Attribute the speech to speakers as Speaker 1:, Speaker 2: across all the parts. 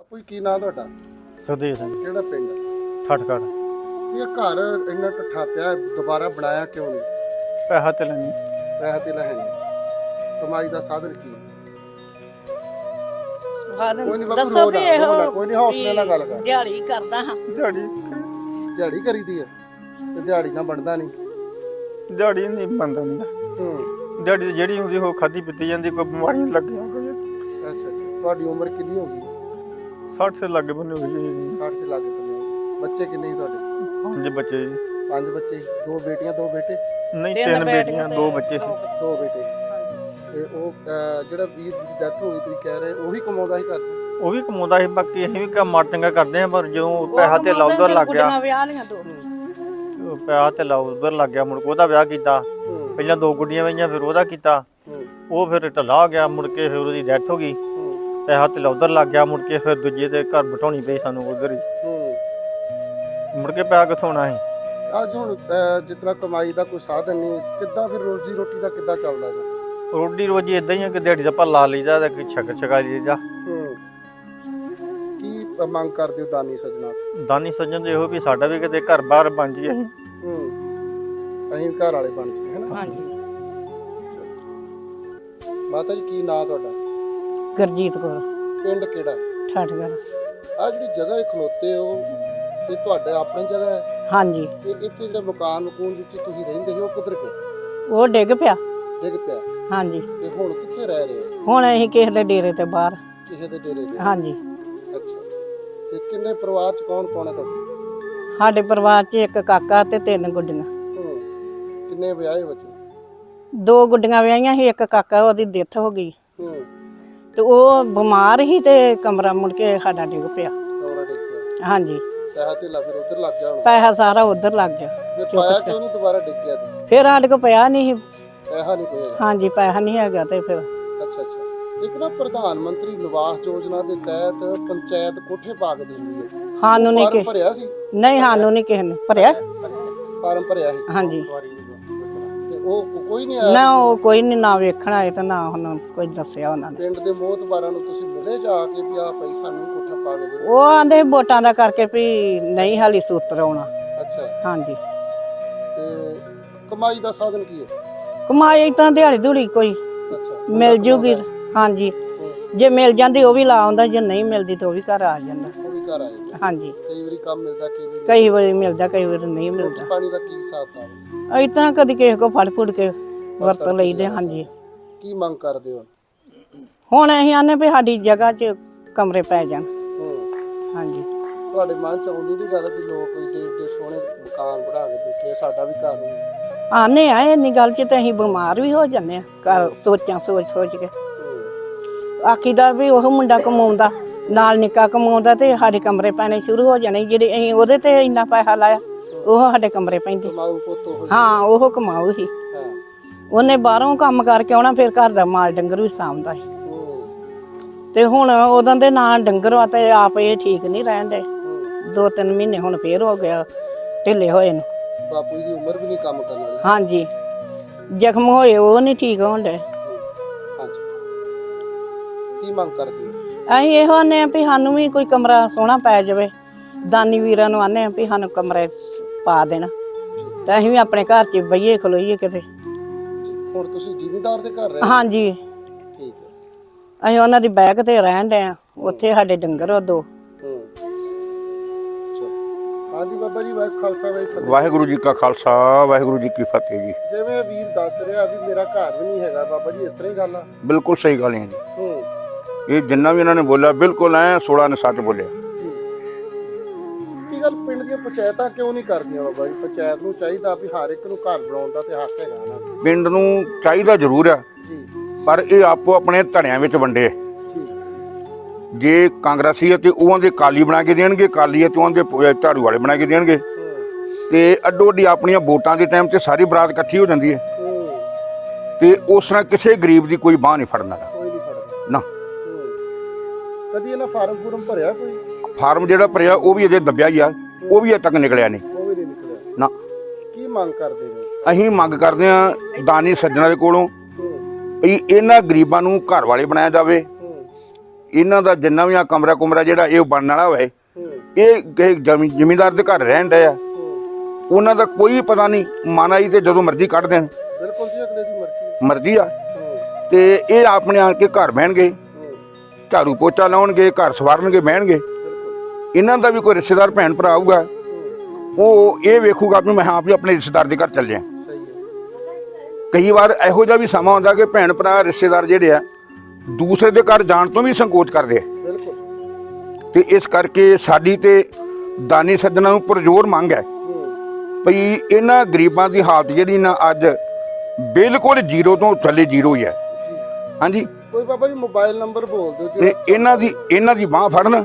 Speaker 1: ਆਪੂ ਕੀ ਨਾਂ ਤੁਹਾਡਾ?
Speaker 2: ਸੁਖਦੇਵ ਸਿੰਘ।
Speaker 1: ਕਿਹੜਾ ਪਿੰਡ?
Speaker 2: ਠਟਕੜ
Speaker 1: ਇਹ ਘਰ ਇੰਨਾ ਟੱਠਾ ਪਿਆ ਹੈ, ਦੁਬਾਰਾ ਬਣਾਇਆ ਕਿਉਂ ਨਹੀਂ?
Speaker 2: ਪੈਸਾ ਤੇ ਲੈਣੀ
Speaker 1: ਪੈਸਾ ਤੇ ਹੈ ਨਹੀਂ ਕਮਾਈ ਦਾ ਸਾਧਨ ਕੀ? ਕੋਈ ਨਹੀਂ ਬਾਬੂ
Speaker 3: ਦੱਸੋ
Speaker 1: ਰੋ
Speaker 3: ਵੀ
Speaker 1: ਨਾ ਰੋ ਨਾ
Speaker 3: ਇਹੋ
Speaker 1: ਕੋਈ ਨਹੀਂ ਹੌਸਲੇ ਨਾਲ ਗੱਲ ਕਰ।
Speaker 3: ਦਿਹਾੜੀ ਕਰਦਾ ਹਾਂ।
Speaker 2: ਦਿਹਾੜੀ?
Speaker 1: ਦਿਹਾੜੀ ਕਰੀਦੀ ਹੈ? ਤੇ ਦਿਹਾੜੀ ਨਾਲ ਬਣਦਾ ਨਹੀਂ।
Speaker 2: ਦਿਹਾੜੀ ਨਹੀਂ ਬੰਦਾ ਨਹੀਂ
Speaker 1: ਹੂੰ।
Speaker 2: ਦਿਹਾੜੀ ਜਿਹੜੀ ਹੁੰਦੀ ਉਹ ਖਾਦੀ ਪੀਤੀ ਜਾਂਦੀ ਕੋਈ ਬਿਮਾਰੀ ਨਹੀਂ ਲੱਗੀਆਂ ਕੋਈ
Speaker 1: ਅੱਛਾ ਅੱਛਾ। ਤੁਹਾਡੀ ਉਮਰ ਕਿੰਨੀ ਹੋ ਗਈ?
Speaker 2: 60 ਸੇ ਲੱਗੇ ਬੰਨੇ ਹੋਈ ਜੀ।
Speaker 1: 60 ਦੇ ਲਾਗੇ ਬੰਨੇ ਹੋ। ਬੱਚੇ ਕਿੰਨੇ ਸੀ ਤੁਹਾਡੇ?
Speaker 2: ਪੰਜ ਬੱਚੇ ਜੀ।
Speaker 1: ਪੰਜ ਬੱਚੇ ਸੀ। ਦੋ ਬੇਟੀਆਂ ਦੋ ਬੇਟੇ?
Speaker 2: ਨਹੀਂ
Speaker 3: ਤਿੰਨ
Speaker 2: ਤਿੰਨ ਬੇਟੀਆਂ ਦੋ ਬੱਚੇ ਸੀ।
Speaker 1: ਦੋ ਬੇਟੇ। ਤੇ ਉਹ ਅਹ, ਜਿਹੜਾ ਵੀਰ ਦੀ ਡੈਥ ਹੋ ਗਈ ਤੁਸੀਂ ਕਹਿ ਰਹੇ ਉਹੀ ਕਮਾਉਂਦਾ ਸੀ ਘਰ 'ਚ?
Speaker 2: ਉਹ ਵੀ ਕਮਾਉਂਦਾ ਸੀ ਬਾਕੀ ਅਸੀਂ ਵੀ ਕੰਮ ਚੰਗਾ ਕਰਦੇ ਆ ਪਰ ਜਦੋਂ ਪੈਸਾ ਤੇ ਉਧਰ ਲੱਗ ਗਿਆ।
Speaker 3: ਗੁੱਡੀਆਂ ਵਿਆਹ ਲੀਆਂ ਦੋ।
Speaker 2: ਉਹ ਪੈਸਾ ਤੇ ਉਧਰ ਲੱਗ ਗਿਆ ਮੁੜ ਕੇ ਉਹਦਾ ਵਿਆਹ ਕੀਤਾ।
Speaker 1: ਹੂੰ।
Speaker 2: ਪਹਿਲਾਂ ਦੋ ਗੁੱਡੀਆਂ ਵਈਆਂ ਫਿਰ ਉਹਦਾ ਕੀਤਾ।
Speaker 1: ਹੂੰ।
Speaker 2: ਉਹ ਫਿਰ ਢਲਾ ਹੋ ਗਿਆ ਮੁੜ ਕੇ ਫਿਰ ਉਹਦੀ ਡੈਥ ਹੋ ਗਈ। ਤੇ ਉਧਰ ਲੱਗ ਗਿਆ ਮੁੜ ਕੇ ਫਿਰ ਦੂਜੇ ਦੇ ਘਰ ਬਿਠਾਉਣੀ ਪਈ ਸਾਨੂੰ ਉਧਰ ਹੀ।
Speaker 1: ਹੂੰ।
Speaker 2: ਮੁੜ ਕੇ ਪੈਸਾ ਕਿੱਥੋਂ ਆਉਣਾ ਸੀ?
Speaker 1: ਅੱਜ ਹੁਣ ਅਹ, ਜਿਤਨਾ ਕਮਾਈ ਦਾ ਕੋਈ ਸਾਧਨ ਨਹੀਂ ਕਿੱਦਾਂ ਫਿਰ ਰੋਜੀ ਰੋਟੀ ਦਾ ਕਿੱਦਾਂ ਚੱਲਦਾ ਸੀ
Speaker 2: ਰੋਟੀ ਰੋਜੀ ਇਦਾਂ ਹੀ ਆ ਕਿ ਦਿਹਾੜੀ ਦਾ ਭਾ ਲਾ ਲਈਦਾ ਤੇ ਕੋਈ ਛਕ ਛਕਾ ਲਈਦਾ।
Speaker 1: ਹੂੰ। ਕੀ ਮੰਗ ਕਰਦੇ ਹੋ ਦਾਨੀ ਸਜਣਾ?
Speaker 2: ਦਾਨੀ ਸੱਜਣ ਦੇ ਇਹੋ ਵੀ ਸਾਡਾ ਵੀ ਕਿਤੇ ਘਰ ਬਾਹਰ ਬਣ ਜੀ ਅਸੀਂ
Speaker 1: ਹੂੰ। ਅਸੀਂ ਵੀ ਘਰ ਵਾਲੇ ਬਣ ਚੁੱਕੇ ਹਾਂ
Speaker 3: ਹਾਂਜੀ।
Speaker 1: ਮਾਤਾ ਜੀ ਕੀ ਨਾਂ ਤੁਹਾਡਾ?
Speaker 3: ਗੁਰਜੀਤ ਕੌਰ।
Speaker 1: ਪਿੰਡ ਕਿਹੜਾ?
Speaker 3: ਠਾਠਗੜ
Speaker 1: ਆ ਜਿਹੜੀ ਜਗ੍ਹਾ ਇਹ ਖਲੋਤੇ ਹੋ ਇਹ ਤੁਹਾਡੇ ਆਪਣੀ ਜਗ੍ਹਾ ਹੈ?
Speaker 3: ਹਾਂਜੀ।
Speaker 1: ਤੇ ਇੱਥੇ ਜਿਹੜਾ ਮਕਾਨ ਮਕੂਨ ਜਿੱਥੇ ਤੁਸੀਂ ਰਹਿੰਦੇ ਉਹ ਕਿੱਧਰ ਗਿਆ
Speaker 3: ਉਹ ਡਿੱਗ ਪਿਆ।
Speaker 1: ਡਿੱਗ ਪਿਆ?
Speaker 3: ਹਾਂਜੀ।
Speaker 1: ਤੇ ਹੁਣ ਕਿੱਥੇ ਰਹਿ ਰਹੇ ਹੋ?
Speaker 3: ਹੁਣ ਅਸੀਂ ਕਿਸੇ ਦੇ ਡੇਰੇ ਤੇ ਬਾਹਰ।
Speaker 1: ਕਿਸੇ ਦੇ ਡੇਰੇ ਤੇ?
Speaker 3: ਹਾਂਜੀ।
Speaker 1: ਅੱਛਾ ਤੇ ਕਿੰਨੇ ਪਰਿਵਾਰ ਚ ਕੌਣ ਕੌਣ ਹੈ ਤੁਹਾਡੇ?
Speaker 3: ਸਾਡੇ ਪਰਿਵਾਰ 'ਚ ਇੱਕ ਕਾਕਾ ਤੇ ਤਿੰਨ ਗੁੱਡੀਆਂ।
Speaker 1: ਹੂੰ। ਕਿੰਨੇ ਵਿਆਹੇ ਬੱਚੇ?
Speaker 3: ਦੋ ਗੁੱਡੀਆਂ ਵਿਆਹੀਆਂ ਸੀ ਇੱਕ ਕਾਕਾ ਉਹਦੀ ਡੈਥ ਹੋ ਗਈ।
Speaker 1: ਹੂੰ
Speaker 3: ਤੇ ਉਹ ਬਿਮਾਰ ਸੀ ਤੇ ਕਮਰਾ ਮੁੜ ਕੇ ਸਾਡਾ ਡਿੱਗ ਪਿਆ।
Speaker 1: ਕੌਣਾ ਡਿੱਗ ਪਿਆ।
Speaker 3: ਹਾਂਜੀ।
Speaker 1: ਪੈਸਾ ਤੇ ਫਿਰ ਉਧਰ ਲੱਗ ਗਿਆ ਹੁਣ?
Speaker 3: ਪੈਸਾ ਸਾਰਾ ਉਧਰ ਲੱਗ ਗਿਆ।
Speaker 1: ਫਿਰ ਪਾਇਆ ਕਿਉਂ ਨਹੀਂ ਦੁਬਾਰਾ ਡਿੱਗ ਗਿਆ ਤੇ?
Speaker 3: ਫਿਰ ਸਾਡੇ ਕੋਲ ਪਿਆ ਨਹੀਂ ਸੀ।
Speaker 1: ਪੈਸਾ ਨਹੀਂ ਕੋਈ ਹੈਗਾ।
Speaker 3: ਹਾਂਜੀ ਪੈਸਾ ਨਹੀਂ ਹੈਗਾ ਤੇ ਫਿਰ
Speaker 1: ਅੱਛਾ ਅੱਛਾ। ਇੱਕ ਨਾ ਪ੍ਰਧਾਨ ਮੰਤਰੀ ਨਿਵਾਸ ਯੋਜਨਾ ਦੇ ਤਹਿਤ ਪੰਚਾਇਤ ਕੋਠੇ ਪਾ ਕੇ ਦਿੰਦੀ ਹੈ।
Speaker 3: ਸਾਨੂੰ ਨਹੀਂ
Speaker 1: ਫਾਰਮ
Speaker 3: ਕਿ
Speaker 1: ਭਰਿਆ ਸੀ?
Speaker 3: ਨਹੀਂ ਸਾਨੂੰ ਨਹੀਂ ਕਿਸੇ ਨੇ ਭਰਿਆ।
Speaker 1: ਫਾਰਮ ਭਰਿਆ ਸੀ।
Speaker 3: ਹਾਂਜੀ।
Speaker 1: ਉਹ ਕੋਈ ਨਹੀਂ ਆਇਆ?
Speaker 3: ਨਾ ਉਹ ਕੋਈ ਨਹੀਂ ਨਾ ਵੇਖਣ ਆਏ ਤੇ ਨਾ ਹੁਣ ਕੋਈ ਦੱਸਿਆ ਉਹਨਾਂ ਨੇ।
Speaker 1: ਪਿੰਡ ਦੇ ਮੋਹਤਬਾਰਾਂ ਨੂੰ ਤੁਸੀਂ ਮਿਲੇ ਜਾ ਕੇ ਵੀ ਆ ਭਾਈ ਸਾਨੂੰ ਕੋਠਾ ਪਾ ਕੇ ਦਿਓ?
Speaker 3: ਉਹ ਆਂਦੇ ਵੋਟਾਂ ਦਾ ਕਰਕੇ ਵੀ ਨਹੀਂ ਹਾਲੀ ਸੂਤਰ ਆਉਣਾ।
Speaker 1: ਅੱਛਾ।
Speaker 3: ਹਾਂਜੀ।
Speaker 1: ਤੇ ਕਮਾਈ ਦਾ ਸਾਧਨ ਕੀ ਹੈ?
Speaker 3: ਕਮਾਈ ਤਾਂ ਦਿਹਾੜੀ ਧੂੜੀ ਕੋਈ
Speaker 1: ਅੱਛਾ।
Speaker 3: ਮਿਲ ਜੂਗੀ। ਹਾਂਜੀ। ਜੇ ਮਿਲ ਜਾਂਦੀ ਉਹ ਵੀ ਲਾ ਆਉਂਦਾ ਜੇ ਨਹੀਂ ਮਿਲਦੀ ਤਾਂ ਉਹ ਵੀ ਘਰ ਆ ਜਾਂਦਾ।
Speaker 1: ਉਹ ਵੀ ਘਰ ਆ ਜਾਂਦਾ।
Speaker 3: ਹਾਂਜੀ।
Speaker 1: ਕਈ ਵਾਰੀ ਕੰਮ ਮਿਲਦਾ ਕਈ ਵਾਰੀ
Speaker 3: ਕਈ ਵਾਰੀ ਮਿਲਦਾ ਕਈ ਵਾਰੀ ਨਹੀਂ ਮਿਲਦਾ।
Speaker 1: ਪਾਣੀ ਦਾ ਕੀ ਹਿਸਾਬ ਤਾਂ
Speaker 3: ਅਸੀਂ ਤਾਂ ਕਦੀ ਕਿਸੇ ਕੋ ਫੜ ਫੁੜ ਕੇ ਵਰਤ ਲਈਦੇ ਹਾਂਜੀ।
Speaker 1: ਕੀ ਮੰਗ ਕਰਦੇ ਹੋ?
Speaker 3: ਹੁਣ ਅਸੀਂ ਆਨੇ ਵੀ ਸਾਡੀ ਜਗ੍ਹਾ 'ਚ ਕਮਰੇ ਪੈ ਜਾਣ।
Speaker 1: ਹੂੰ।
Speaker 3: ਹਾਂਜੀ।
Speaker 1: ਤੁਹਾਡੇ ਮਨ ਚ ਆਉਂਦੀ ਨਹੀਂ ਗੱਲ ਵੀ ਲੋਕ ਏਡੇ ਏਡੇ ਸੋਹਣੇ ਮਕਾਨ ਬਣਾ ਕੇ ਬੈਠੇ ਆ, ਸਾਡਾ ਵੀ ਘਰ ਹੋਵੇ।
Speaker 3: ਆਨੇ ਆ ਇੰਨੀ ਗੱਲ 'ਚ ਤੇ ਅਸੀਂ ਬਿਮਾਰ ਵੀ ਹੋ ਜਾਂਦੇ ਆ ਘਰ ਸੋਚਾਂ ਸੋਚ ਸੋਚ ਕੇ।
Speaker 1: ਹੂੰ,
Speaker 3: ਆਖੀਦਾ ਵੀ ਉਹ ਮੁੰਡਾ ਕਮਾਉਂਦਾ ਨਾਲ ਨਿੱਕਾ ਕਮਾਉਂਦਾ ਤੇ ਸਾਡੇ ਕਮਰੇ ਪੈਣੇ ਸ਼ੁਰੂ ਹੋ ਜਾਣੇ ਜਿਹੜੇ ਅਸੀਂ ਉਹਦੇ ਤੇ ਇੰਨਾ ਪੈਸਾ ਲਾਇਆ। ਉਹ ਸਾਡੇ ਕਮਰੇ ਪੈਂਦੇ।
Speaker 1: ਕਮਾਊ ਪੁੱਤ ਉਹ
Speaker 3: ਹਾਂ ਉਹ ਕਮਾਊ ਹੀ।
Speaker 1: ਹਾਂ।
Speaker 3: ਉਹਨੇ ਬਾਹਰੋਂ ਕੰਮ ਕਰਕੇ ਆਉਣਾ ਫਿਰ ਘਰ ਦਾ ਮਾਲ ਡੰਗਰ ਵੀ ਸਾਂਭਦਾ ਸੀ। ਤੇ ਹੁਣ ਉਦੋਂ ਦੇ ਨਾਂ ਡੰਗਰ ਆ ਤੇ ਆਪ ਇਹ ਠੀਕ ਨਹੀਂ ਰਹਿੰਦੇ
Speaker 1: ਹੂੰ।
Speaker 3: ਦੋ ਤਿੰਨ ਮਹੀਨੇ ਹੁਣ ਫੇਰ ਹੋ ਗਿਆ ਢਿੱਲੇ ਹੋਏ ਨੂੰ।
Speaker 1: ਬਾਪੂ ਦੀ ਉਮਰ ਵੀ ਨਹੀਂ ਕੰਮ ਕਰਨ ਵਾਲੀ।
Speaker 3: ਹਾਂਜੀ। ਜ਼ਖਮ ਹੋਏ ਉਹ ਨਹੀਂ ਠੀਕ
Speaker 1: ਹਾਂਜੀ। ਕੀ ਮੰਗ ਕਰਦੇ?
Speaker 3: ਅਸੀਂ ਇਹੋ ਆ ਵੀ ਸਾਨੂੰ ਵੀ ਕੋਈ ਕਮਰਾ ਸੋਹਣਾ ਪੈ ਜਾਵੇ। ਦਾਨੀ ਵੀਰਾਂ ਨੂੰ ਆਨੇ ਆ ਵੀ ਸਾਨੂੰ ਕਮਰੇ ਸ- ਪਾ ਦੇਣ। ਤੇ ਅਸੀਂ ਵੀ ਆਪਣੇ ਘਰ 'ਚ ਬਈਏ ਖਲੋਈਏ ਕਿਤੇ।
Speaker 1: ਹੁਣ ਤੁਸੀਂ ਜ਼ਿਮੀਂਦਾਰ ਦੇ ਘਰ ਰਹੇ
Speaker 3: ਹਾਂਜੀ।
Speaker 1: ਠੀਕ ਹੈ।
Speaker 3: ਅਸੀਂ ਉਹਨਾਂ ਦੀ ਬੈਗ ਤੇ ਰਹਿਣ ਦੇ ਆ ਉੱਥੇ ਸਾਡੇ ਡੰਗਰ ਆ ਦੋ।
Speaker 1: ਹੂੰ। ਚਲੋ। ਹਾਂਜੀ ਬਾਬਾ ਜੀ ਵਾਹਿ ਖਾਲਸਾ ਵਾਹਿ ਫਤਿਹ।
Speaker 4: ਵਾਹਿਗੁਰੂ ਜੀ ਕਾ ਖਾਲਸਾ ਵਾਹਿਗੁਰੂ ਜੀ ਕੀ ਫਤਿਹ ਜੀ।
Speaker 1: ਜਿਵੇਂ ਵੀਰ ਦੱਸ ਰਿਹਾ ਵੀ ਮੇਰਾ ਘਰ ਵੀ ਨਹੀਂ ਹੈਗਾ ਬਾਬਾ ਜੀ ਇਸ ਤਰ੍ਹਾਂ ਹੀ ਗੱਲ ਆ।
Speaker 4: ਬਿਲਕੁਲ ਸਹੀ ਗੱਲ ਹੈ ਜੀ।
Speaker 1: ਹੂੰ।
Speaker 4: ਇਹ ਜਿੰਨਾ ਵੀ ਇਹਨਾਂ ਨੇ ਬੋਲਿਆ ਬਿਲਕੁਲ ਐ 16 ਨੇ ਸੱਚ ਬੋਲਿਆ।
Speaker 1: ਪੰਚਾਇਤਾਂ ਕਿਉਂ ਨਹੀਂ ਕਰਦੀਆਂ ਬਾਬਾ ਜੀ ਪੰਚਾਇਤ ਨੂੰ ਚਾਹੀਦਾ ਵੀ ਹਰ ਇੱਕ ਨੂੰ ਘਰ ਬਣਾਉਣ ਦਾ ਤੇ ਹੱਕ ਹੈਗਾ ਨਾ।
Speaker 4: ਪਿੰਡ ਨੂੰ ਚਾਹੀਦਾ ਜ਼ਰੂਰ ਆ।
Speaker 1: ਜੀ।
Speaker 4: ਪਰ ਇਹ ਆਪੋ ਆਪਣੇ ਧੜਿਆਂ ਵਿੱਚ ਵੰਡੇ
Speaker 1: ਜੀ।
Speaker 4: ਜੇ ਕਾਂਗਰਸੀ ਹੈ ਤੇ ਉਹਨਾਂ ਦੇ ਕਾਲੀ ਬਣਾ ਕੇ ਦੇਣਗੇ ਕਾਲੀ ਹੈ ਤੇ ਉਹਨਾਂ ਦੇ ਝਾੜੂ ਵਾਲੇ ਬਣਾ ਕੇ ਦੇਣਗੇ। ਤੇ ਅੱਡੋ ਅੱਡੀ ਆਪਣੀਆਂ ਵੋਟਾਂ ਦੇ ਟਾਈਮ ਤੇ ਸਾਰੀ ਬਰਾਤ ਇਕੱਠੀ ਹੋ ਜਾਂਦੀ ਹੈ। ਤੇ ਉਸ ਤਰ੍ਹਾਂ ਕਿਸੇ ਗਰੀਬ ਦੀ ਕੋਈ ਬਾਹ ਨਹੀਂ ਫੜਨਾ
Speaker 1: ਕੋਈ ਨਹੀਂ ਫੜਦਾ।
Speaker 4: ਨਾ।
Speaker 1: ਕਦੀ ਇਹਨਾਂ ਫਾਰਮ ਫੂਰਮ ਭਰਿਆ ਕੋਈ?
Speaker 4: ਫਾਰਮ ਜਿਹੜਾ ਭਰਿਆ ਉਹ ਵੀ ਅਜੇ ਦੱਬਿਆ ਹੀ ਆ। ਉਹ ਵੀ ਅਜੇ ਤੱਕ ਨਿਕਲਿਆ ਨਹੀਂ।
Speaker 1: ਉਹ ਵੀ ਨਹੀਂ ਨਿਕਲਿਆ।
Speaker 4: ਨਾ।
Speaker 1: ਕੀ ਮੰਗ ਕਰਦੇ ਨੇ?
Speaker 4: ਅਸੀਂ ਮੰਗ ਕਰਦੇ ਆ ਦਾਨੀ ਸੱਜਣਾ ਦੇ ਕੋਲੋਂ
Speaker 1: ਹੂੰ
Speaker 4: ਵੀ ਇਹਨਾਂ ਗਰੀਬਾਂ ਨੂੰ ਘਰ ਵਾਲੇ ਬਣਾਇਆ ਜਾਵੇ।
Speaker 1: ਹੂੰ
Speaker 4: ਇਹਨਾਂ ਦਾ ਜਿੰਨਾ ਵੀ ਆ ਕਮਰਾ ਕੁਮਰਾ ਜਿਹੜਾ ਇਹ ਬਣਨ ਵਾਲਾ ਹੋਏ
Speaker 1: ਹੂੰ
Speaker 4: ਇਹ ਕਿਸੇ ਜ਼ਮੀ- ਜ਼ਿਮੀਂਦਾਰ ਦੇ ਘਰ ਰਹਿਣ ਡਏ ਆ।
Speaker 1: ਹੂੰ
Speaker 4: ਉਹਨਾਂ ਦਾ ਕੋਈ ਪਤਾ ਨਹੀਂ ਮਾਨਾਈ ਤੇ ਜਦੋਂ ਮਰਜ਼ੀ ਕੱਢ ਦੇਣ।
Speaker 1: ਬਿਲਕੁਲ ਜੀ ਅਗਲੇ ਦੀ ਮਰਜ਼ੀ ਹੈ।
Speaker 4: ਮਰਜ਼ੀ ਆ।
Speaker 1: ਹੂੰ
Speaker 4: ਤੇ ਇਹ ਆਪਣੇ ਆਣ ਕੇ ਘਰ ਬਹਿਣਗੇ
Speaker 1: ਹੂੰ
Speaker 4: ਝਾੜੂ ਪੋਚਾ ਲਾਉਣਗੇ ਘਰ ਸਵਾਰਨਗੇ ਬਹਿਣਗੇ। ਇਹਨਾਂ ਦਾ ਵੀ ਕੋਈ ਰਿਸ਼ਤੇਦਾਰ ਭੈਣ ਭਰਾ ਆਊਗਾ ਉਹ ਇਹ ਵੇਖੂਗਾ ਵੀ ਮੈਂ ਆਪ ਹੀ ਆਪਣੇ ਰਿਸ਼ਤੇਦਾਰ ਦੇ ਘਰ ਚੱਲ ਜਾ
Speaker 1: ਸਹੀ ਹੈ
Speaker 4: ਕਈ ਵਾਰ ਇਹੋ ਜਿਹਾ ਵੀ ਸਮਾਂ ਹੁੰਦਾ ਕਿ ਭੈਣ ਭਰਾ ਰਿਸ਼ਤੇਦਾਰ ਜਿਹੜੇ ਆ ਦੂਸਰੇ ਦੇ ਘਰ ਜਾਣ ਤੋਂ ਵੀ ਸੰਕੋਚ ਕਰਦੇ ਆ। ਤੇ ਇਸ ਕਰਕੇ ਸਾਡੀ ਤੇ ਦਾਨੀ ਸੱਜਣਾ ਨੂੰ ਪ੍ਰਜੋਰ ਮੰਗ ਹੈ ਭਈ ਇਹਨਾਂ ਗਰੀਬਾਂ ਦੀ ਹਾਲਤ ਜਿਹੜੀ ਨਾ ਅੱਜ ਬਿਲਕੁਲ ਜ਼ੀਰੋ ਤੋਂ ਥੱਲੇ ਜ਼ੀਰੋ ਹੀ ਹੈ। ਹਾਂਜੀ।
Speaker 1: ਕੋਈ ਬਾਬਾ ਜੀ ਮੋਬਾਈਲ ਨੰਬਰ ਬੋਲ ਦਿਓ
Speaker 4: ਤੇ ਇਹਨਾਂ ਦੀ ਇਹਨਾਂ ਦੀ ਬਾਹ ਫੜਨ।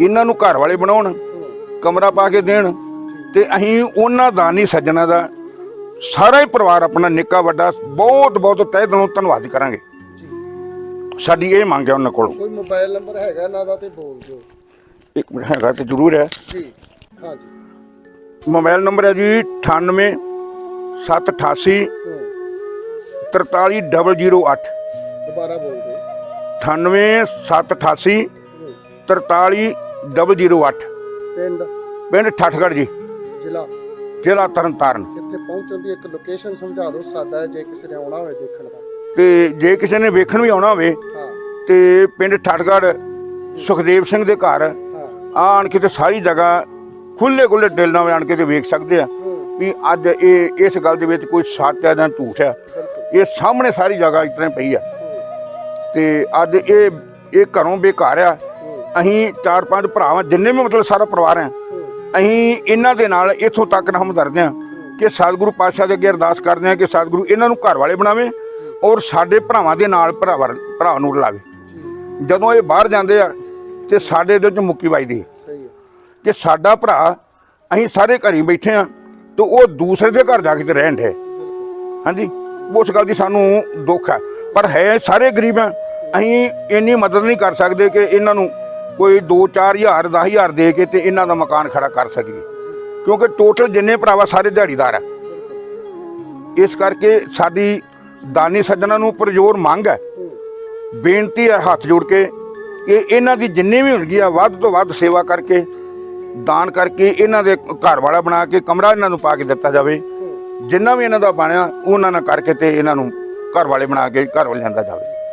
Speaker 4: ਇਹਨਾਂ ਨੂੰ ਘਰ ਵਾਲੇ ਬਣਾਉਣ ਕਮਰਾ ਪਾ ਕੇ ਦੇਣ ਤੇ ਅਸੀਂ ਉਹਨਾਂ ਦਾਨੀ ਸੱਜਣਾ ਦਾ ਸਾਰਾ ਹੀ ਪਰਿਵਾਰ ਆਪਣਾ ਨਿੱਕਾ ਵੱਡਾ ਬਹੁਤ ਬਹੁਤ ਤਹਿ ਦਿਲੋਂ ਧੰਨਵਾਦ ਕਰਾਂਗੇ। ਸਾਡੀ ਇਹ ਮੰਗ ਹੈ ਉਹਨਾਂ ਕੋਲੋਂ।
Speaker 1: ਕੋਈ ਮੋਬਾਈਲ ਨੰਬਰ ਹੈਗਾ ਇਹਨਾਂ ਦਾ ਤੇ ਬੋਲ ਦਿਓ।
Speaker 4: ਇੱਕ ਮਿੰਟ ਹੈਗਾ ਤੇ ਜ਼ਰੂਰ ਹੈ।
Speaker 1: ਜੀ
Speaker 4: ਮੋਬਾਈਲ ਨੰਬਰ ਹੈ ਜੀ 98 788
Speaker 1: ਹੂੰ।
Speaker 4: 43008
Speaker 1: ਦੁਬਾਰਾ ਬੋਲ ਦਿਓ।
Speaker 4: 98 788
Speaker 1: ਹੂੰ
Speaker 4: 43008
Speaker 1: ਪਿੰਡ।
Speaker 4: ਪਿੰਡ ਠੱਠਗੜ੍ਹ ਜੀ।
Speaker 1: ਜ਼ਿਲ੍ਹਾ।
Speaker 4: ਜ਼ਿਲ੍ਹਾ ਤਰਨਤਾਰਨ।
Speaker 1: ਇੱਥੇ ਪਹੁੰਚਣ ਦੀ ਇੱਕ ਲੋਕੇਸ਼ਨ ਸਮਝਾ ਦਿਓ ਸਾਦਾ ਜੇ ਕਿਸੇ ਨੇ ਆਉਣਾ ਹੋਵੇ ਦੇਖਣ ਦਾ।
Speaker 4: ਤੇ ਜੇ ਕਿਸੇ ਨੇ ਵੇਖਣ ਵੀ ਆਉਣਾ ਹੋਵੇ
Speaker 1: ਹਾਂ।
Speaker 4: ਤੇ ਪਿੰਡ ਠੱਠਗੜ੍ਹ ਸੁਖਦੇਵ ਸਿੰਘ ਦੇ ਘਰ। ਆਣ ਕੇ ਤੇ ਸਾਰੀ ਜਗ੍ਹਾ ਖੁੱਲੇ ਖੁੱਲੇ ਦਿਲ ਨਾਲ ਆਣ ਕੇ ਤੇ ਵੇਖ ਸਕਦੇ ਆ ਵੀ ਅੱਜ ਇਹ ਇਸ ਗੱਲ ਦੇ ਵਿੱਚ ਕੋਈ ਸੱਚ ਹੈ ਜਾਂ ਝੂਠ ਹੈ। ਇਹ ਸਾਹਮਣੇ ਸਾਰੀ ਜਗ੍ਹਾ ਤਰ੍ਹਾਂ ਪਈ ਆ। ਤੇ ਅੱਜ ਇਹ ਇਹ ਘਰੋਂ ਬੇਘਰ ਆ। ਅਸੀਂ ਚਾਰ ਪੰਜ ਭਰਾ ਵਾਂ ਜਿੰਨੇ ਵੀ ਮਤਲਬ ਸਾਰਾ ਪਰਿਵਾਰ
Speaker 1: ਹੂੰ
Speaker 4: ਅਸੀਂ ਇਹਨਾਂ ਦੇ ਨਾਲ ਇੱਥੋਂ ਤੱਕ ਹਮਦਰਦ ਹਾਂ ਕਿ ਸਤਿਗੁਰੂ ਪਾਤਸ਼ਾਹ ਦੇ ਅੱਗੇ ਅਰਦਾਸ ਕਰਦੇ ਹਾਂ ਕਿ ਸਤਿਗੁਰੂ ਇਹਨਾਂ ਨੂੰ ਘਰ ਵਾਲੇ ਬਣਾਵੇ ਔਰ ਸਾਡੇ ਭਰਾਵਾਂ ਦੇ ਨਾਲ ਭਰਾਵਾਂ ਭਰਾ ਨੂੰ ਰਲਾਵੇ।
Speaker 1: ਜੀ
Speaker 4: ਜਦੋਂ ਇਹ ਬਾਹਰ ਜਾਂਦੇ ਆ ਤੇ ਸਾਡੇ ਦੇ ਵਿੱਚ ਮੁੱਕੀ ਵੱਜਦੀ ਹੈ
Speaker 1: ਸਹੀ ਹੈ।
Speaker 4: ਕਿ ਸਾਡਾ ਭਰਾ ਅਸੀਂ ਸਾਰੇ ਘਰੀ ਬੈਠੇ ਆ ਤੇ ਉਹ ਦੂਸਰੇ ਦੇ ਘਰ ਜਾ ਕੇ ਤੇ ਰਹਿਣ ਦੇ ਹਾਂਜੀ? ਉਸ ਗੱਲ ਦੀ ਸਾਨੂੰ ਦੁੱਖ ਹੈ। ਪਰ ਹੈ ਸਾਰੇ ਗਰੀਬ ਆ ਅਸੀਂ ਇੰਨੀ ਮਦਦ ਨਹੀਂ ਕਰ ਸਕਦੇ ਕਿ ਇਹਨਾਂ ਨੂੰ ਕੋਈ 2-4000 10000 ਦੇ ਕੇ ਤੇ ਇਹਨਾਂ ਦਾ ਮਕਾਨ ਖੜਾ ਕਰ ਸਕੀਏ ਕਿਉਂਕਿ ਟੋਟਲ ਜਿੰਨੇ ਭਰਾਵਾ ਸਾਰੇ ਦਿਹਾੜੀਦਾਰ ਆ। ਇਸ ਕਰਕੇ ਸਾਡੀ ਦਾਨੀ ਸੱਜਣਾ ਨੂੰ ਪਰਜ਼ੋਰ ਮੰਗ ਹੈ। ਬੇਨਤੀ ਹੈ ਹੱਥ ਜੋੜ ਕੇ ਕਿ ਇਹਨਾਂ ਦੀ ਜਿੰਨੀ ਵੀ ਹੁੰਦੀ ਆ, ਵੱਧ ਤੋਂ ਵੱਧ ਸੇਵਾ ਕਰਕੇ, ਦਾਨ ਕਰਕੇ ਇਹਨਾਂ ਦੇ ਘਰ ਵਾਲਾ ਬਣਾ ਕੇ, ਕਮਰਾ ਇਹਨਾਂ ਨੂੰ ਪਾ ਕੇ ਦਿੱਤਾ ਜਾਵੇ। ਜਿੰਨਾ ਵੀ ਇਹਨਾਂ ਦਾ ਬਣਿਆ, ਉਹਨਾਂ ਨਾਲ ਕਰਕੇ ਤੇ ਇਹਨਾਂ ਨੂੰ ਘਰ ਵਾਲੇ ਬਣਾ ਕੇ ਘਰ ਵਾਲੇ ਲਿਆਂਦਾ ਜਾਵੇ।